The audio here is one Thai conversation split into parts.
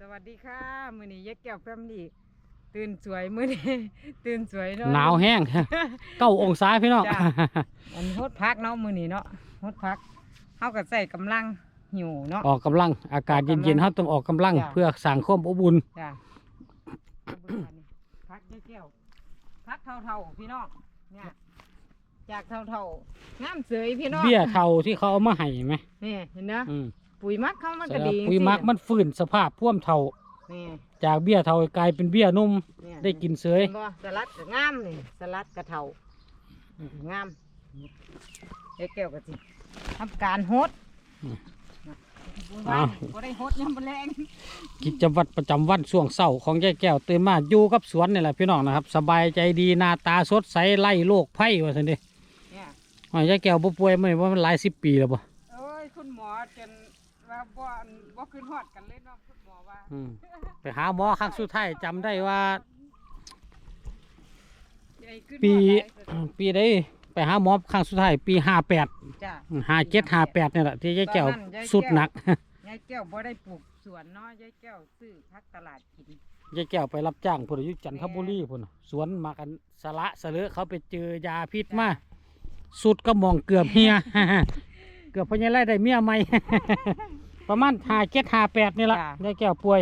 สวัสดีค่ะมื้อนี้ยายแก้วแฟมลี่ตื่นสวยมื้อนี้ตื่นสวยเนาะหนาวแห้ง เก้าองศาพี่น้องจ้ะอันฮดพักเนาะมื้อนี้เนาะฮดพักเฮาก็ใส่กำลังหิวเนาะ ออกกำลัง อากาศออกกำลังเย็นๆเขาต้องออกกำลัง จ้ะ เพื่อสั่งความอบอุ่นจ้ะเบิ่งอันนี้พักยายแก้วพักเท่าๆพี่น้องเนี่ยจากเท่าๆงามเสยพี่น้องเบี้ยเทาที่เขาเอามาให้ไหมนี่เห็นเนาะอืม ปุ๋ยมักเข้ามันแต่ก็ดีปุ๋ยหมักมันฟื้นสภาพพ่วมเทานี่จากเบี้ยเทากลายเป็นเบี้ยนุ่มเนี่ยได้กินเสยเห็นบ่สลัดก็งามนี่สลัดกระเทาอืมงามไอ้แก้วก็สิทำการโฮดบ่ได้โฮดยามบ่แรงกิจวัตรประจำวันช่วงเศร้าของยายแก้วตื่นมาอยู่กับสวนนี่แหละพี่น้องนะครับ สบายใจดีหน้าตาสดใสไล่โรคไผ่ว่าสันเดิเนี่ยยายแก้วบ่ป่วยมาว่ามันหลายสิบปีแล้วบ่โอ้ยคุณหมอจน ว่าบ่อันบ่ขึ้นฮอดกันเลยเนาะคุณหมอว่าอืมไปหาหมอครั้งสุดท้ายจำได้ว่า ใหญ่ขึ้นปีฮอดหลายสุดปีได้ไปหาหมอครั้งสุดท้ายปีห้าแปดจ้ะ ห้าเจ็ดห้าแปดนี่แหละที่ยายแก้วตอนนั้นยายแก้ว สุดหนัก ยายแก้วบ่ได้ปลูกสวนเนาะยายแก้วซื้อพักตลาดกิน ยายแก้วไปรับจ้างพุ่นอยู่จันทบุรีพุ่นน่ะสวนมากันสละสะเลอะเขาไปเจอยาพิษมาสุดก็มองเกือบเฮีย เกือบพญาไล่ได้เมียใหม่ ประมาณห้าเจ็ดห้าแปดนี่ละยายแก้วป่วย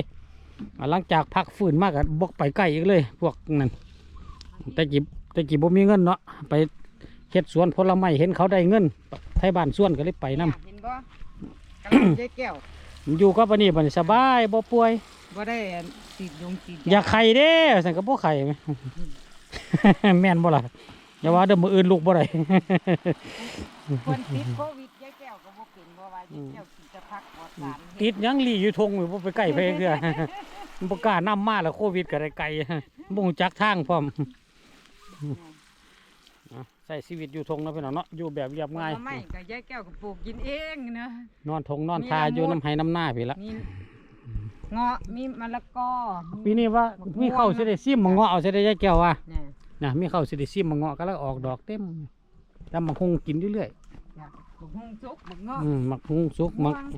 อ่าหลังจากพักฟื้นมากบกไปใกล้อีกเลย พวกนั้นแต่กี้แต่กี้บ่มีเงินเนาะไปเฮ็ดสวนผลไม้เห็นเขาได้เงินไทยบ้านสวนก็เลยไปนํเห็นบ่กำลังยายแก้วอยู่กับอันนี้บัดนี้สบายบ่ป่วย บ่ได้ติดยงติดอย่าไข่เด้สั่นก็บ่ไข่ไหม แม่นบ่ล่ะอย่าว่าเด้อมื้ออื่นลูกบ่ได้ คนติดโควิดยายแก้วก็บ่ เป็นบ่ว่ายายแก้วสิจะพักปลอดสารติดหยังหลีอยู่ทงอยู่บ่ไปใกล้ไปเด้อบ่กล้านํมาแล้วโควิดก็ได้ไกล บ่รู้จักทางพร้อมอะใช้ชีวิตอยู่ทงเนาะพี่น้องเนาะอยู่แบบเรียบง่าย ผลไม้ก็ยายแก้วก็ปลูกกินเองนะนอนทงนอนมีทาละมุดอยู่น้ำไห้น้ำหน้าพี่ละมีเงาะมีมะละกอปีนี้ว่ามีเข้าวสิได้ซิมมาเงาะเอาสิได้ยายแก้วว่าเนี่ย นะมีเข้าวสิได้ซิมมาเงาะก็แล้วออกดอกเต็มแต่มันคงกินเรื่อยๆจ้ะ บักฮุงสุกบักเงาะอืมมักหุงสุกมักม่วง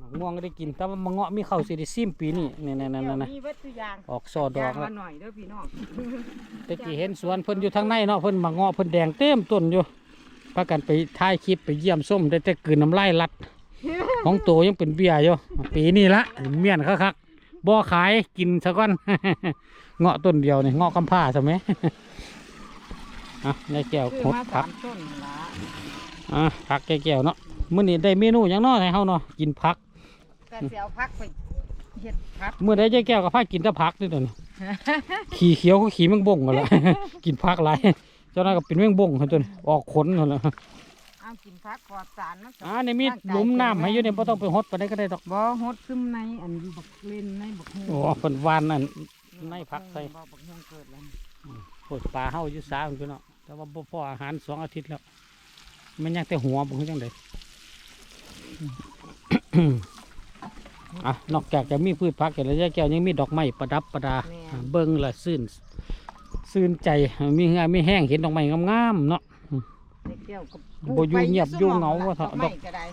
มักม่วงก็ได้กิน แต่ว่ามังเงาะมีเข้าวสิได้ซิมปีนี้นี่นี่นี่นี่นะมีวัตถุอย่างออกซอดอกย่างแล้วมาหน่อยเด้อพี่น้องแตะกี้เห็นสวนเพิ่นอยู่ทางในเนาะเพิ่นมักเงาะเพิ่นแดงเต็มต้นอยู่พากันไปถ่ายคลิปไปเยี่ยมส้มได้แต่กลืนน้ำลายลัด ของโตยังเป็นเบียร์อยู่ปีนี้ละเมียนคักๆบ่ขายกินซะก่อน เงาะต้นเดียวนี่เงาะกำพร้าใช่ไหมอะยายแก้วซื้อหดมาผัสาก มต้นละ อะผักแก้วๆเนาะมื้อนี้ได้เมนูหยังเนาะให้เฮาเนาะกินผักแต่เสียวพักไปเฮ็ดพักเมื่อใดยายแก้วก็พากินแต่ผักนี่ตัวนี้ ขี่เขียวก็ขี่แมงบ่งกันละ กินผักหลายเจ้านั้นก็เป็นแมงบ่งกันตัวนี้ออกขนกันละเอากินพักปลอดสารมันก็อ่าในมีหลุมน้ำให้อยู่เนี่ยบ่ต้องไปหดไปได้ก็ได้ดอกบ่ฮดซึมในอันบักเล่นในบักฮุงโอ้เพิ่นหวานนั่น ในพักใส่ บ่บักฮุงเกิดแล้วโพดปลาเฮาอยู่สาพุ่นพี่เนาะแต่ว่าบ่พออาหารสองอาทิตย์แล้ว มันยังแต่หัวบ่คือจังไดอะนอกจากจะมีพืชผักแล้วยายแก้วยังมีดอกไม้ประดับประดาอ่าเบิ่งละซื่นซื่นใจมีเหือมีแห้งเห็นดอกไม้งามๆเนาะไอ้แก้วก็บ่อยู่เงียบอยู่เหงาว่าเถอะดอกไม้ก็ได้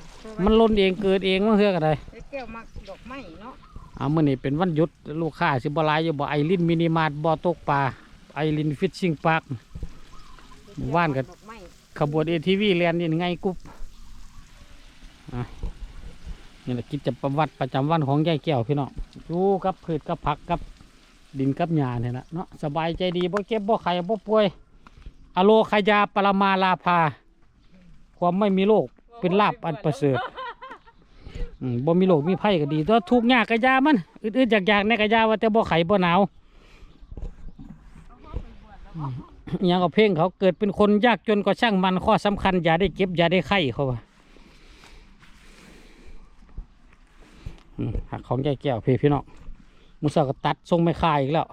มันล้นเองเกิดเองมันเฮือก็ได้ไอ้แก้วมักดอกไม้เนาะอ่ามื้อนี้เป็นวันหยุดลูกค้าสิบ่หลายอยู่บ่ไอรินมินิมาร์ทบ่ตกปลาไอรินฟิชชิงพาร์ค ว่านกันดอกไม้ ขบวน ATV แล่นนี่ไงกุ๊บอะนี่แหละกิจประวัตรประจำวันของยายแก้วพี่น้องอยู่กับพืชกับผักกับดินกับหญ้าเนี่ยนะเนาะสบายใจดีบ่เก็บบ่ไข้บ่ป่วยอโลคายาปรมาลาภาความไม่มีโรคเป็นลาบอันประเสริฐบ่มีโรคมีภัยก็ดีตัวทุกยากกะยามันอึดๆอยากๆในกะยาว่าแต่บ่ไข้บ่หนาว ยังก็เพลงเขาเกิดเป็นคนยากจนก็ช่างมันข้อสำคัญอย่าได้เก็บอย่าได้ไข้เขาว่าอืมหักของยายแก้วพี่พี่น้องมุสาก็ตัดทรงไม่คายอีกแล้ว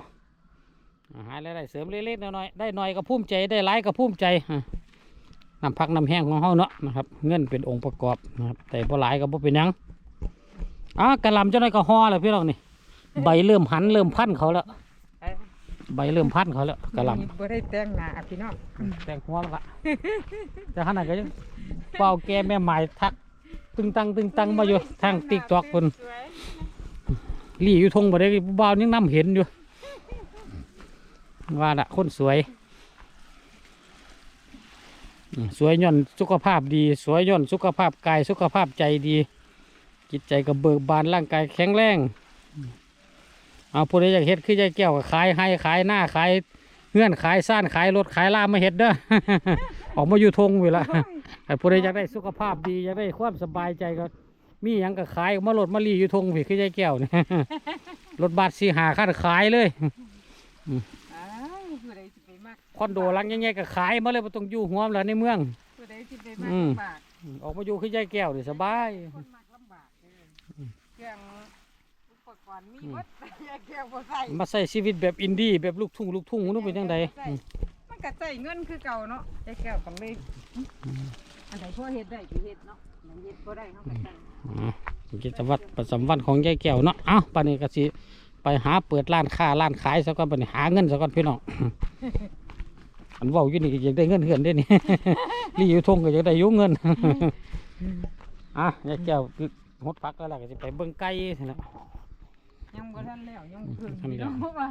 หายแล้วได้เสริมเล็กๆน้อยๆได้หน่อยก็ภูมิใจได้หลายก็ภูมิใจน้ำพักน้ำแห้งของเฮาเนาะนะครับ เงินเป็นองค์ประกอบนะครับ แต่บ่หลายก็บ่เป็นยังอ่ากระลำเจ้าหน่อยก็ห่อแล้วพี่น้องนี่ใบเริ่มหันเริ่มพันเขาแล้ว ใบเริ่มพันเขาแล้วกระหลบ่ได้แต่งหน้าพี่น้องำแต่งหัวแล้วละแต่ขนาดก็ยังเป่าแกแม่หมายทัก ตึงตังตึงตังมาอยู่ทางติ๊กตอกคนสวยลี่อยู่ทงบ่ได้ผู้บ่าวยังนํเห็นอยู่ ว่าละคนสวยอืมสวยย่อนสุขภาพดี สวยย่อนสุขภาพกายสุขภาพใจดี จิตใจก็เบิกบานร่างกายแข็งแรง เอาผู้ใดอยากเฮ็ดคือยายแก้วก็ขายให้ขายหน้าขายเงื่อนขายซ่านขายรถขายลามมาเฮ็ดเด้อ ออกมาอยู่ทงอยู่ละแต่ผู้ใดอยากได้สุขภาพดีอยากได้ความสบายใจก็ มีหยังก็ขายมาลดมาลีอยู่ทงพี่คือยายแก้วเนี่ยรถบัสสีหาคันขายเลย อ้าวผู้ใดสิไปมักคอนโดหลังใหญ่ๆก็ขายมาเลยบ่ต้องอยู่หัวมนแล้วในเมือง ผู้ใดสิไปมักอืม ลำบากออกมาอยู่คือยายแก้วนี่สบาย คนมักลำบากเด้อเครื่องอุป กรณ์มีหมดแต่แยกแก้วบ่ใส่มาใช้ชีวิตแบบอินดี้แบบลูกทุ่งลูกทุ่งนู้นเป็นยังไงมันก็ใส่เงินคือเก่าเนาะแยกแก้วต้องเลยอันไหนพอเฮ็ดได้ก็เฮ็ดเนาะอันเฮ็ดบ่ได้เฮาก็ใส่กิจวัตรประจำวันของยายแก้วเนาะเอ้าปานนี้ก็สิไปหาเปิดร้านค้าร้านขายซะก่อนปานนี้หาเงินซะก่อนพี่น้องอันเว้าอยู่นี่ก็อยากได้เงินเหือนได้นี่ลีอยู่ทงก็อยากได้อยู่เงินอะยายแก้วหดพักแล้วล่ะก็สิไปเบิ่งไก่นั่นแหละ ยังบ่ทันแล้วยังบ่ถึงทันแล้วเนาะเพราะว่า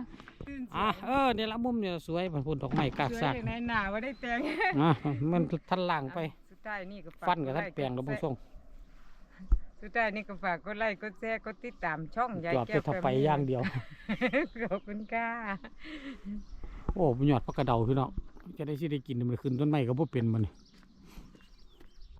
ตื่นสายอะเออเนี่ยละมุมเนี่ยสวยมันพูนดอกไม้กากสวซายกอย่างในหน้าบ่ได้แต่งอะมันทันล่างไป สุดท้ายนี่ก็ฝากฟันกับกทัดนไลค์แปลงแล้วกบุดงส่งสุดท้ายนี่ก็ฝากกดไลค์กดแชร์กดติดตามช่องยายจอบแก้จะวทับไปอย่างเดียว ขอบคุณค่ะโอ้บุญยอดพักกระเดาพี่น้องจะได้สิได้กินมันขึ้นต้นไม้ก็บ่เป็นมันนี่